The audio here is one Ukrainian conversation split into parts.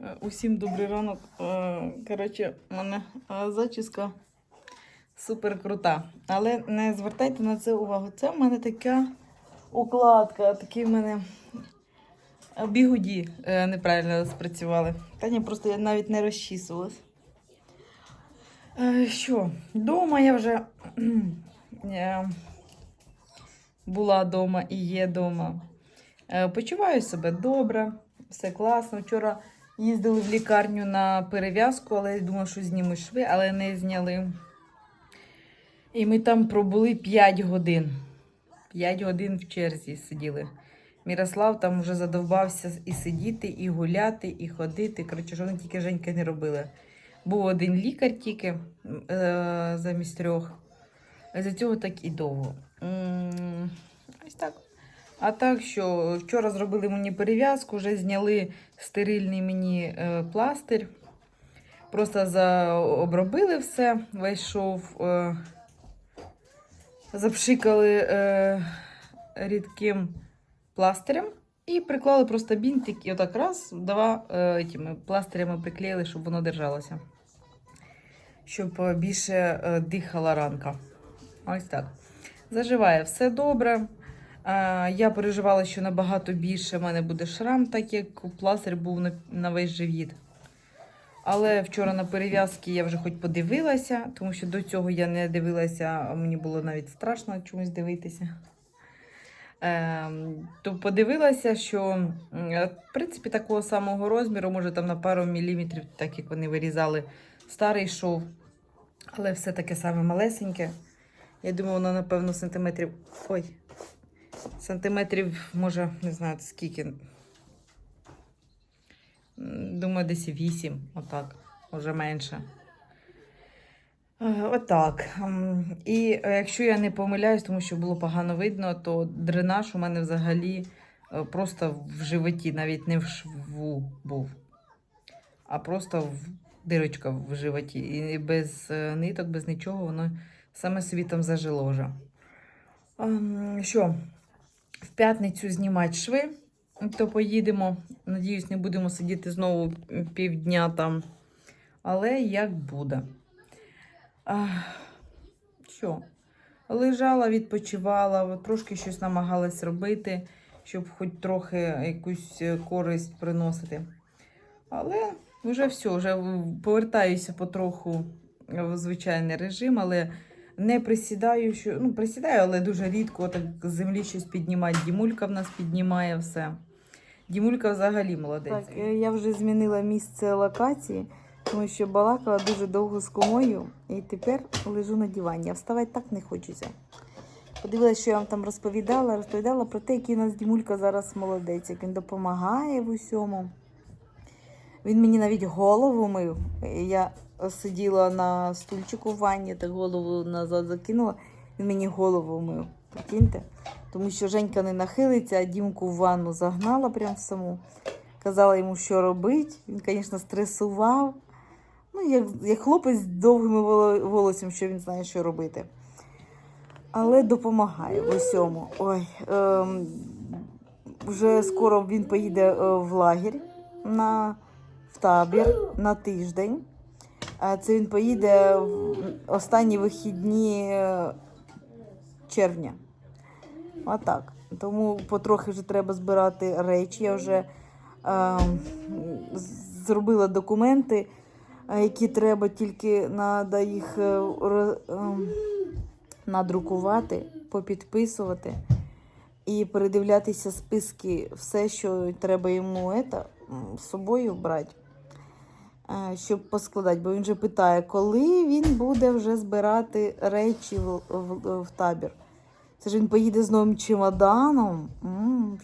Е, Усім добрий ранок. Е, Коротше, у мене е, зачіска супер крута. Але не звертайте на це увагу. Це в мене така укладка, такі в мене бігуді неправильно спрацювали. Та ні, просто я навіть не розчісувалась. Що, дома я вже була вдома і є вдома. Почуваю себе добре, все класно. Вчора їздили в лікарню на перев'язку, але я думала, що знімуть шви, але не зняли. І ми там пробули 5 годин. 5 годин в черзі сиділи. Мірослав там вже задовбався і сидіти, і гуляти, і ходити. Коротше, що вони тільки Женька не робили. Був один лікар тільки е, замість трьох. За цього так і довго. Ось так. А так, що вчора зробили мені перев'язку, вже зняли стерильний мені е, пластир. Просто обробили все, весь шов, е, запшикали е, рідким пластирем і приклали просто бінтик і отак раз, два е, тими пластирями приклеїли, щоб воно держалося. Щоб більше дихала ранка. Ось так. Заживає все добре. Я переживала, що набагато більше в мене буде шрам, так як пластир був на, весь живіт. Але вчора на перев'язки я вже хоч подивилася, тому що до цього я не дивилася, мені було навіть страшно чомусь дивитися. Ем, то подивилася, що в принципі такого самого розміру, може там на пару міліметрів, так як вони вирізали старий шов, але все таке саме малесеньке. Я думаю, воно, напевно, сантиметрів. Ой, сантиметрів, може, не знаю скільки. Думаю, десь 8, отак, може менше. Е, Отак. І е, якщо я не помиляюсь, тому що було погано видно, то дренаж у мене взагалі е, просто в животі, навіть не в шву був, а просто в дирочка в животі. І без ниток, без нічого, воно саме собі там зажило вже. Ем, Що, в п'ятницю знімати шви, то поїдемо. Надіюсь, не будемо сидіти знову півдня там. Але як буде. Що? Лежала, відпочивала, трошки щось намагалась робити, щоб хоч трохи якусь е, користь приносити. Але вже все, вже повертаюся потроху в звичайний режим, але не присідаю, що ну присідаю, але дуже рідко так землі щось піднімати. Дімулька в нас піднімає все. Дімулька взагалі молодець. Так, е, я вже змінила місце локації, тому що балакала дуже довго з комою, і тепер лежу на дивані. А вставати так не хочеться. Подивилася, що я вам там розповідала, розповідала про те, який у нас Дімулька зараз молодець, як він допомагає в усьому. Він мені навіть голову мив. Я сиділа на стульчику в ванні, так голову назад закинула. Він мені голову мив. Прикиньте. Тому що Женька не нахилиться, а Дімку в ванну загнала прямо в саму. Казала йому, що робити. Він, звісно, стресував. Ну, як, як хлопець з довгими воло- волоссям, що він знає, що робити. Але допомагає в усьому. Ой, ем, вже скоро він поїде е, в лагерь на, в табір на тиждень. Це він поїде в останні вихідні е, червня. Отак. Тому потрохи вже треба збирати речі. Я вже е, зробила документи, е, які треба, тільки треба їх е, е, надрукувати, попідписувати і передивлятися списки, все, що треба йому з собою брати, щоб поскладати. Бо він вже питає, коли він буде вже збирати речі в, в, в табір. Це ж він поїде з новим чемоданом.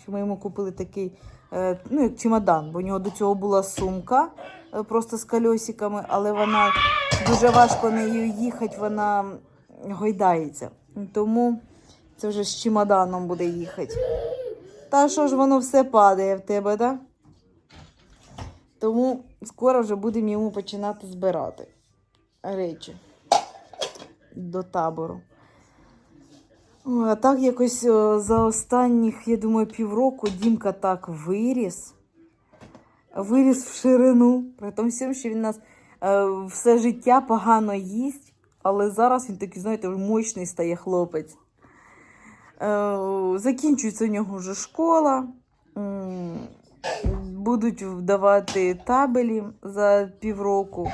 Що ми йому купили такий е, ну, як чемодан, бо у нього до цього була сумка е, просто з кольосиками, але вона дуже важко нею їхати, вона гойдається. Тому це вже з чемоданом буде їхати. Та що ж воно все падає в тебе, так? Тому скоро вже будемо йому починати збирати речі до табору. А так якось за останніх, я думаю, півроку Дімка так виріс. виріс в ширину. При тому всім, що він нас е, все життя погано їсть, але зараз він такий, знаєте, мощний стає хлопець. Е, закінчується у нього вже школа. Будуть вдавати табелі за півроку.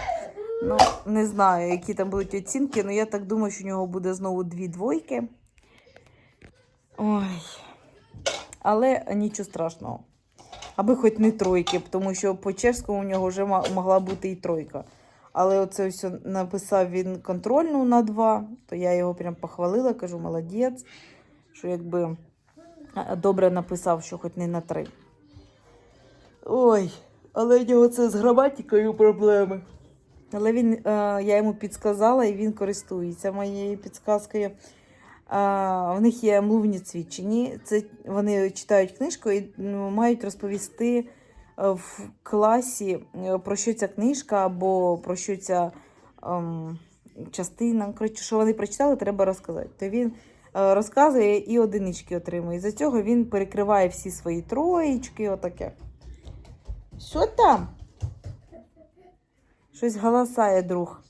Ну, не знаю, які там будуть оцінки, але я так думаю, що у нього буде знову дві двойки. Ой. Але нічого страшного. Аби хоч не тройки, тому що по чеському у нього вже могла бути і тройка. Але оце все написав він контрольну на два, то я його прям похвалила, кажу, молодець, що якби добре написав, що хоч не на три. Ой, але у нього це з граматикою проблеми. Але він, е, я йому підсказала і він користується моєю підсказкою. А, в них є мовні цвідчені. Це вони читають книжку і мають розповісти е, в класі, е, про що ця книжка або про що ця ем, частина. Коротше, що вони прочитали, треба розказати. То він е, розказує і одинички отримує. І за цього він перекриває всі свої троєчки, отаке. Що там? Щось галасає друг.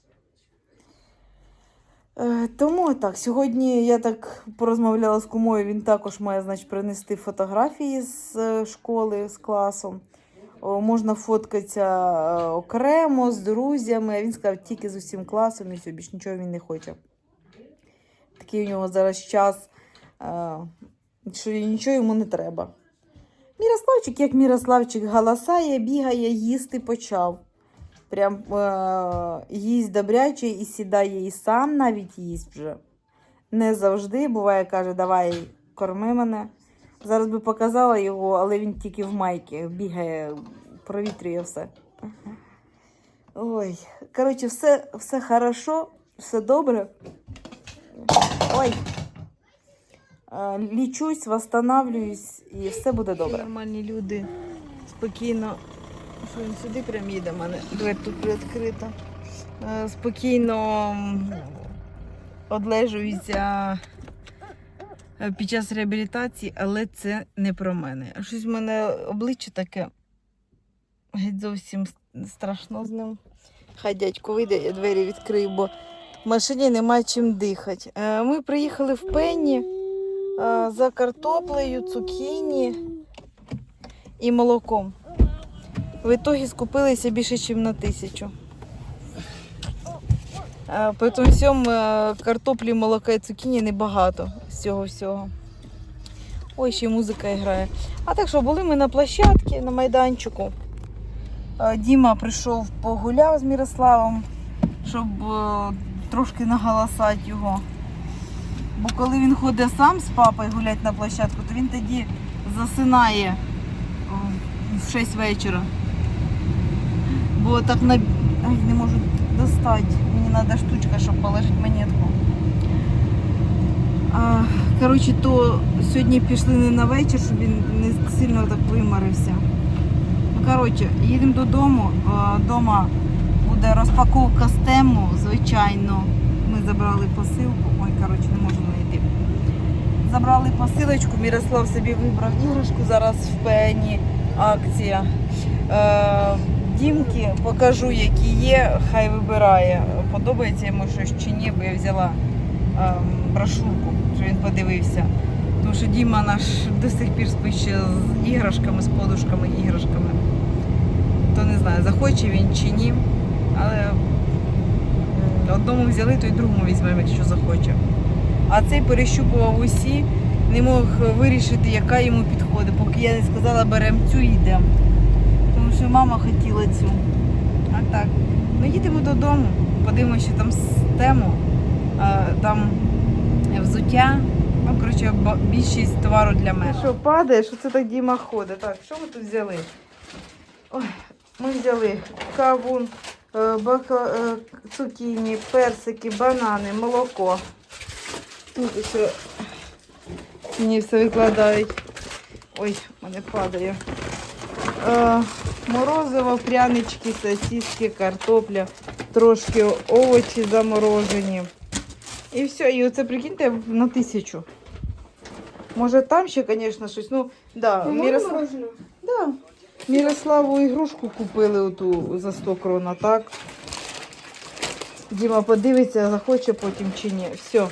Е, Тому так, сьогодні я так порозмовляла з кумою, він також має значить, принести фотографії з е, школи, з класом. Можна фоткатися е, окремо з друзями. А він сказав тільки з усім класом і все, більш нічого він не хоче. Такий у нього зараз час, що нічого йому не треба. Мірославчик, як Мірославчик, галасає, бігає, їсти почав. Прям е- їсть добряче і сідає, і сам навіть їсть вже. Не завжди. Буває, каже, давай корми мене. Зараз би показала його, але він тільки в майці бігає, провітрює все. Ой, коротше, все, все хорошо, все добре. Ой. Е, Лічусь, восстанавлююсь і все буде добре. Нормальні люди спокійно. Що він сюди прям їде, мене двері тут приоткрита. Е, Спокійно м, одлежуються е, під час реабілітації, але це не про мене. Щось в мене обличчя таке геть зовсім страшно з ним. Хай дядько вийде, я двері відкрию, бо в машині немає чим дихати. Ми приїхали в Пенні за картоплею, цукіні і молоком. В ітогі скупилися більше, ніж на тисячу. Е, При тому е, картоплі, молока і цукіні небагато з цього всього. Ой, ще й музика грає. А так що були ми на площадці, на майданчику. Е, Діма прийшов погуляв з Мірославом, щоб е, трошки наголосати його. Бо коли він ходить сам з папою гуляти на площадку, то він тоді засинає в- в 6 вечора. Бо так на... Ай, не можу достати. Мені треба штучка, щоб положити монетку. А, коротше, то сьогодні пішли не на вечір, щоб він не сильно так вимарився. Ну, коротше, їдемо додому. Дома буде розпаковка з тему, звичайно. Ми забрали посилку. Коротше, не можу знайти. Забрали посилочку, Мірослав собі вибрав іграшку, зараз в пені акція. Е, Дімки покажу, які є, хай вибирає. Подобається йому щось чи ні, бо я взяла е, брошурку, щоб він подивився. Тому що Діма наш до сих пір спить з іграшками, з подушками, іграшками. То не знаю, захоче він чи ні. Але одному взяли, то й другому візьмемо, якщо захоче. А цей перещупував усі, не мог вирішити, яка йому підходить. Поки я не сказала, беремо цю і йдемо. Тому що мама хотіла цю. А так. Ну їдемо додому, подивимося, що там тему, там взуття. Ну, коротше, більшість товару для мене. Що, падає, що це так Діма ходить? Так, що ми тут взяли? Ой, ми взяли кавун, е, е, цукіні, персики, банани, молоко. Тут ще мені все викладають. Ой, мене падає. Е, морозиво, прянички, сосиски, картопля, трошки овочі заморожені. І все, і оце прикиньте на тисячу. Може там ще, звісно, щось. Ну, да, Мирослав... Да. Мірославу ігрушку купили оту за 100 крон, а так. Діма подивиться, захоче потім чи ні. Все.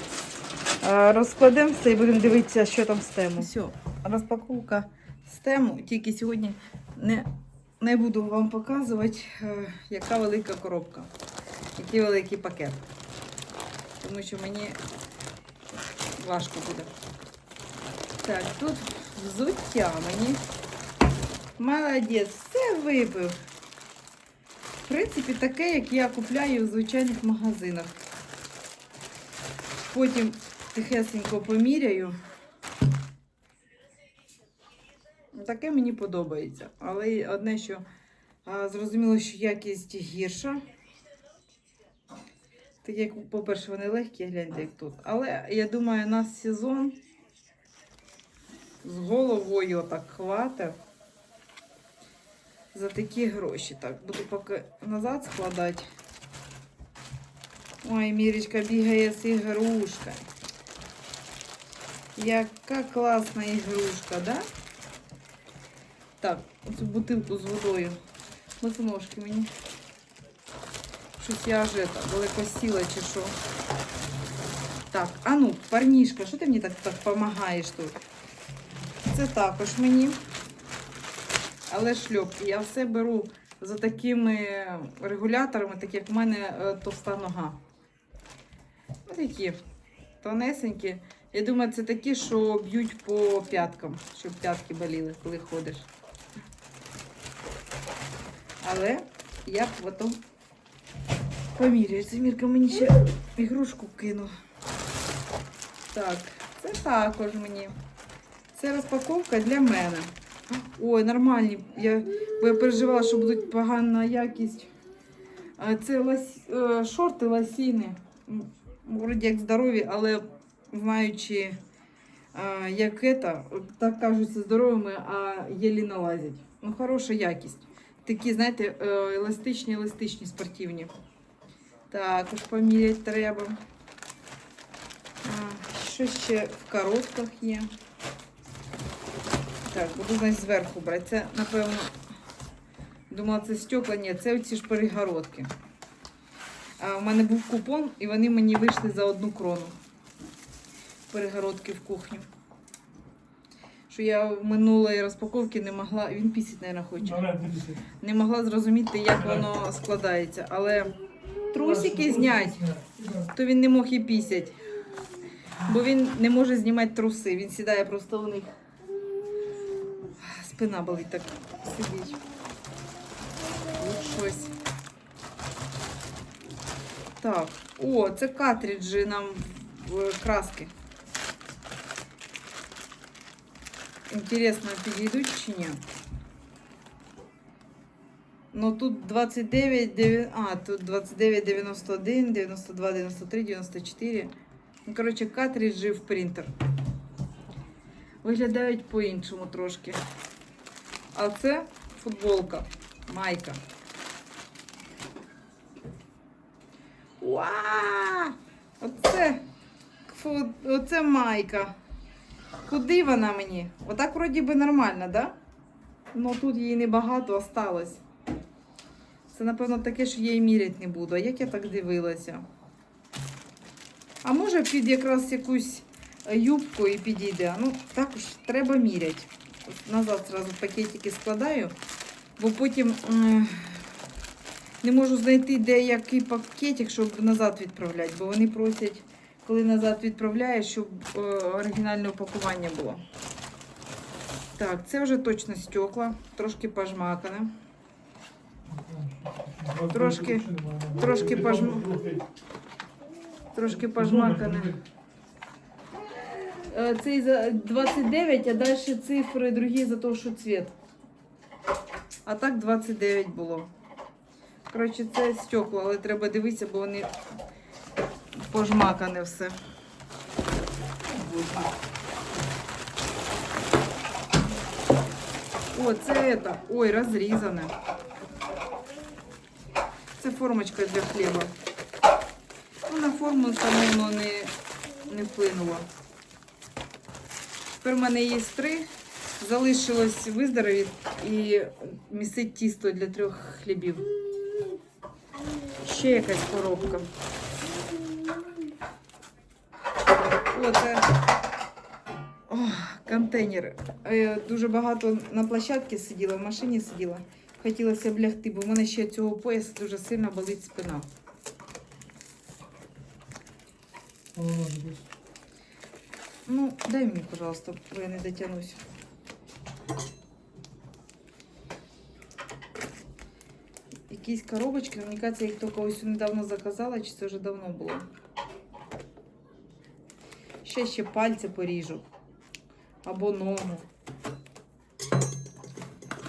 Е, Розкладемо все і будемо дивитися, що там з тему. Все, розпаковка з тему. Тільки сьогодні не, не буду вам показувати, е, яка велика коробка, який великий пакет. Тому що мені важко буде. Так, тут взуття мені. Молодець, все вибив. В принципі, таке, як я купляю в звичайних магазинах. Потім тихесенько поміряю. Таке мені подобається. Але одне, що а, зрозуміло, що якість гірша. Так як, по-перше, вони легкі, гляньте, як тут. Але я думаю, нас сезон з головою так хватить за такі гроші. Так, буду поки назад складати. Ой, Мірічка бігає з ігрушкою. Яка класна ігрушка, да? Так, оцю бутилку з водою. Босоножки мені. Щось я аж это, далеко сіла чи що. Так, а ну, парнішка, що ти мені так, так тут? Це також мені. Але шльопки. Я все беру за такими регуляторами, так як в мене е, товста нога. Ось такі тонесенькі. Я думаю, це такі, що б'ють по п'яткам, щоб п'ятки боліли, коли ходиш. Але я потім поміряю. Це Мірка мені ще ігрушку кинув. Так, це також мені. Це розпаковка для мене. Ой, нормальні. Я, я переживала, що будуть погана якість. Це лас... е, шорти ласіни. Вроді як здорові, але знаючи, а, як це, так кажуться здоровими, а єлі налазять. Ну, хороша якість. Такі, знаєте, е, еластичні, еластичні, спортивні. Також поміряти треба. Що ще в коротках є? Так, буду значить, зверху брати. Це, напевно, думала, це стекла. Ні, це оці ж перегородки. А, у мене був купон, і вони мені вийшли за одну крону. Перегородки в кухню. Що я в минулої розпаковки не могла. Він пісить, мабуть, хоче. Не могла зрозуміти, як воно складається. Але трусики знять, то він не мог і пісять. Бо він не може знімати труси. Він сідає просто в них. Спина болить так сидіть. Ось щось. Так. О, це картриджі нам в краски. Інтересно, підійдуть чи ні? Ну тут 29, дев'я- а, тут 29, 91, 92, 93, 94. Ну, коротше, картриджі в принтер. Виглядають по-іншому трошки. А це футболка, майка. Оце, оце майка. Куди вона мені? Отак вроді би нормально, да? Ну тут її небагато осталось. Це, напевно, таке, що я і міряти не буду. А як я так дивилася? А може під якраз якусь е, юбку і підійде. Ну, також треба міряти. Назад зразу пакетики складаю, бо потім м, не можу знайти де який пакетик, щоб назад відправляти, бо вони просять, коли назад відправляєш, щоб е, оригінальне упакування було. Так, це вже точно стекла, трошки пожмакане. Трошки- трошки пожм- Трошки пожмакане. Е, Цей за 29, а далі цифри другі за те, що цвіт. А так 29 було. Коротше, це стекла, але треба дивитися, бо вони пожмакане все. О, це это. Ой, розрізане. Це формочка для хліба. Ну, на форму самому не, не вплинуло. Тепер в мене є три залишилось виздоровіти і місить тісто для трьох хлібів. Ще якась коробка. О, це О, контейнери. Е, Дуже багато на площадці сиділа, в машині сиділа. Хотілося б лягти, бо в мене ще цього пояса дуже сильно болить спина. Ну, дай мені, пожалуйста, я не дотягнусь. Якісь коробочки, мені кажется, я їх тільки ось недавно заказала, чи це вже давно було. Ще ще пальці поріжу. Або ногу.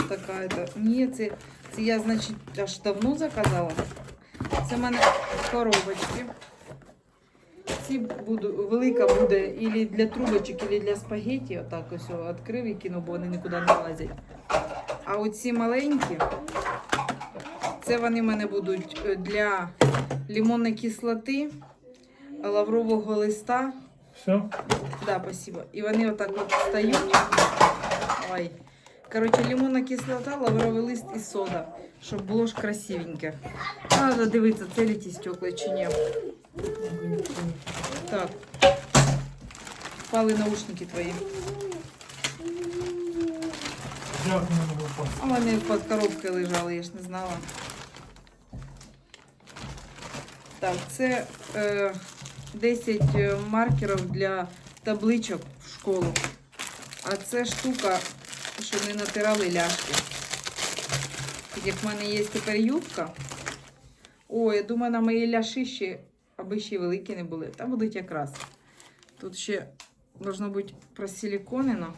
Така это. Ні, це, це я, значить, аж давно заказала. Це в мене коробочки. Ці буду, велика буде і для трубочок, і для спагетті. Отак ось відкрив і кинув, бо вони нікуди не лазять. А оці маленькі, це вони в мене будуть е, для лимонної кислоти, лаврового листа. Все? Да, спасибо. І вони отак от встають. Ой. Коротше, лимонна кислота, лавровий лист і сода. Щоб було ж красивеньке. Треба дивитися, целі ті стекла чи ні. Впали наушники твої. А вони під коробкою лежали, я ж не знала. Так, це е, 10 маркерів для табличок в школу. А це штука, щоб не натирали ляшки. Як в мене є тепер юбка. О, я думаю, на мої ляші ще, аби ще великі не були. Та будуть якраз. Тут ще должно бути просиліконено.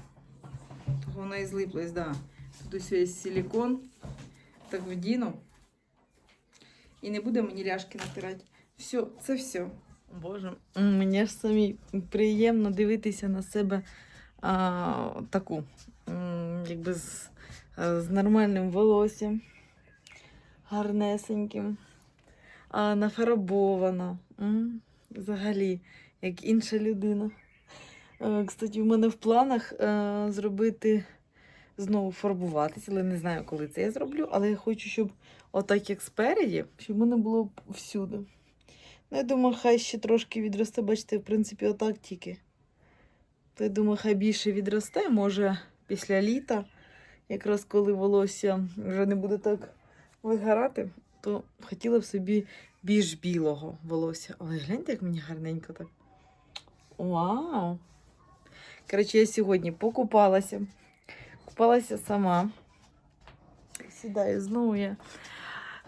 То воно і злиплось, да. Тут ось є силикон. Так вдіну. І не буде мені ляшки натирати. Все, це все. Боже, мені ж самі приємно дивитися на себе а, таку, якби з, з нормальним волоссям, гарнесеньким, а, нафарбована. Взагалі, як інша людина. Е, Кстати, в мене в планах е, зробити знову фарбуватися, але не знаю, коли це я зроблю. Але я хочу, щоб отак, як спереді, щоб воно було всюди. Ну, я думаю, хай ще трошки відросте, бачите, в принципі, отак тільки. То я думаю, хай більше відросте, може, після літа, якраз коли волосся вже не буде так вигорати, то хотіла б собі більш білого волосся. Але гляньте, як мені гарненько так. Вау! Коротше, я сьогодні покупалася. Купалася сама. Сідаю знову я.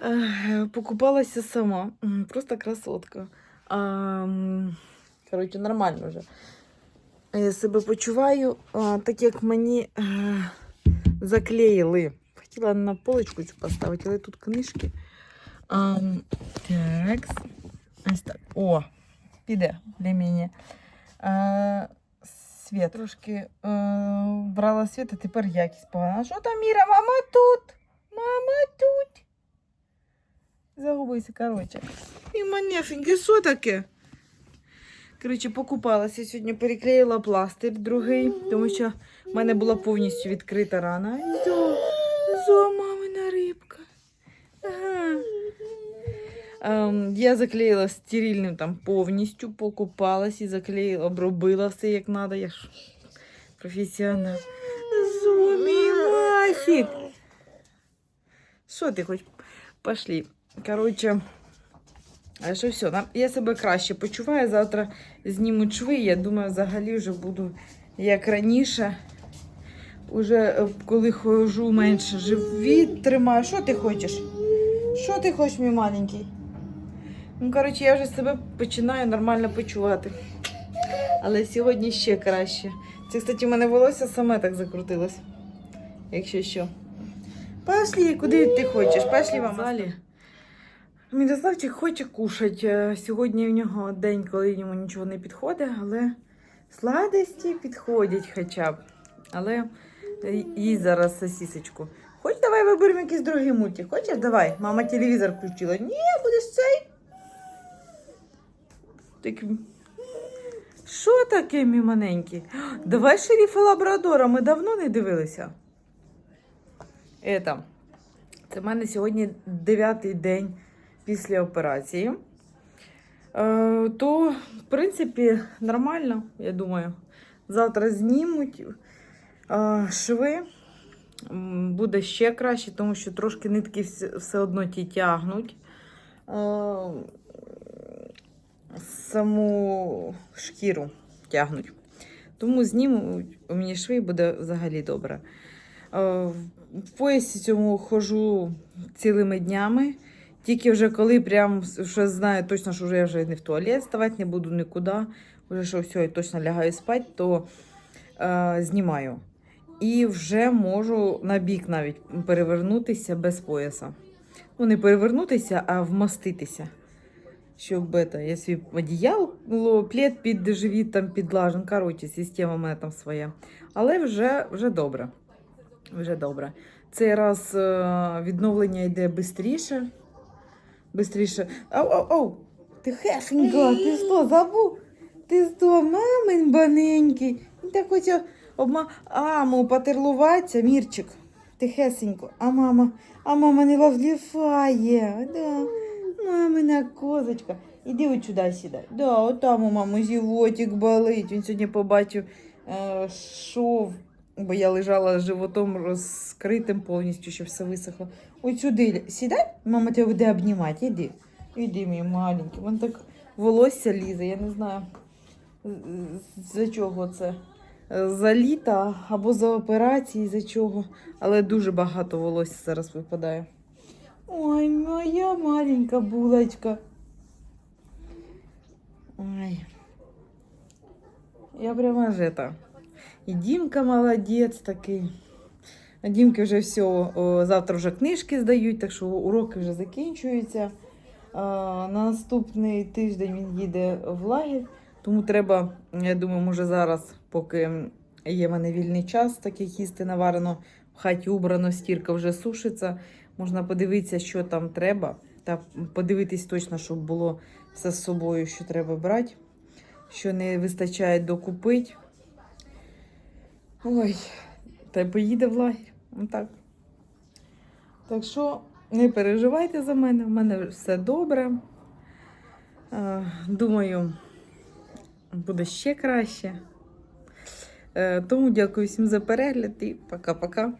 Е, Покупалася сама. М, Просто красотка. А, м, коротше, нормально вже. Я себе почуваю, а, так як мені е, заклеїли. Хотіла на поличку цю поставити, але тут книжки. А, так. Ось так. О, піде для мене. А, Світ. Трошки е, брала світ, а тепер якість погана. Що там, Міра? Мама тут? Мама тут. Загубився, коротше. І манефеньке, що таке? Коротше, покупалася сьогодні, переклеїла пластир другий, тому що в мене була повністю відкрита рана. Зо, зо, Ем, я заклеїла стерильним там повністю, покупалась і заклеїла, обробила все як треба. Я ж професіонал. Зо, мій. Що ти хоч? Пошли. Коротше, а що все, я себе краще почуваю. Завтра знімуть шви. Я думаю, взагалі вже буду як раніше. Уже е, коли хожу менше живіт тримаю. Що ти хочеш? Що ти хочеш, мій маленький? Ну, коротше, я вже себе починаю нормально почувати. Але сьогодні ще краще. Це, кстати, у мене волосся саме так закрутилось. Якщо що. Пошли, куди ти хочеш? Пошли вам. Залі. Мідославчик хоче кушати. Сьогодні в нього день, коли йому нічого не підходить, але сладості підходять хоча б. Але їй зараз сосісочку. Хоч давай виберемо якийсь другий мультик. Хочеш? Давай. Мама телевізор включила. Ні, будеш цей. Так... Що таке, мій маленький? Давай шерифа Лабрадора, ми давно не дивилися. Ета. Це в мене сьогодні дев'ятий день після операції. Е, то, в принципі, нормально, я думаю. Завтра знімуть е, шви. Буде ще краще, тому що трошки нитки все одно ті тягнуть. Е, саму шкіру тягнуть. Тому знімуть у мені шви буде взагалі добре. Е, В поясі цьому хожу цілими днями. Тільки вже коли прям вже знаю точно, що вже я вже не в туалет вставати не буду нікуди. Вже що все, я точно лягаю спати, то е, знімаю. І вже можу на бік навіть перевернутися без пояса. Ну, не перевернутися, а вмоститися. Щоб это, я свій одіяло, плед під живіт там підлажен. Коротше, система в мене там своя. Але вже, вже добре. Вже добре. Цей раз е, відновлення йде швидше. Бистріше. Ау, ау, ау. Ти хешенька, ти що, забув? Ти що, мамин баненький? Він так хотів обма... Аму потерлуватися, Мірчик. Тихесенько. А мама, а мама не лавліфає. Да. Мамина козочка. Іди от сюди сідай. Да, от там у мами животик болить. Він сьогодні побачив е, шов, бо я лежала з животом розкритим повністю, щоб все висохло. Ось сюди сідай, мама тебе буде обнімати. Іди. Іди, мій маленький. Вон так волосся лізе, я не знаю. За чого це? За літа або за операції, за чого. Але дуже багато волосся зараз випадає. Ой, моя маленька булочка. Ой. Я прямо ж это. І Дімка молодець такий. Дімки вже все, завтра вже книжки здають, так що уроки вже закінчуються. На наступний тиждень він їде в лагерь, тому треба, я думаю, може зараз, поки є в мене вільний час, так як їсти наварено, в хаті убрано, стірка вже сушиться. Можна подивитися, що там треба, та подивитись точно, щоб було все з собою, що треба брати, що не вистачає докупити. Ой, та поїде в лагерь. Отак. Так що не переживайте за мене, в мене все добре. Думаю, буде ще краще. Е, Тому дякую всім за перегляд і пока-пока.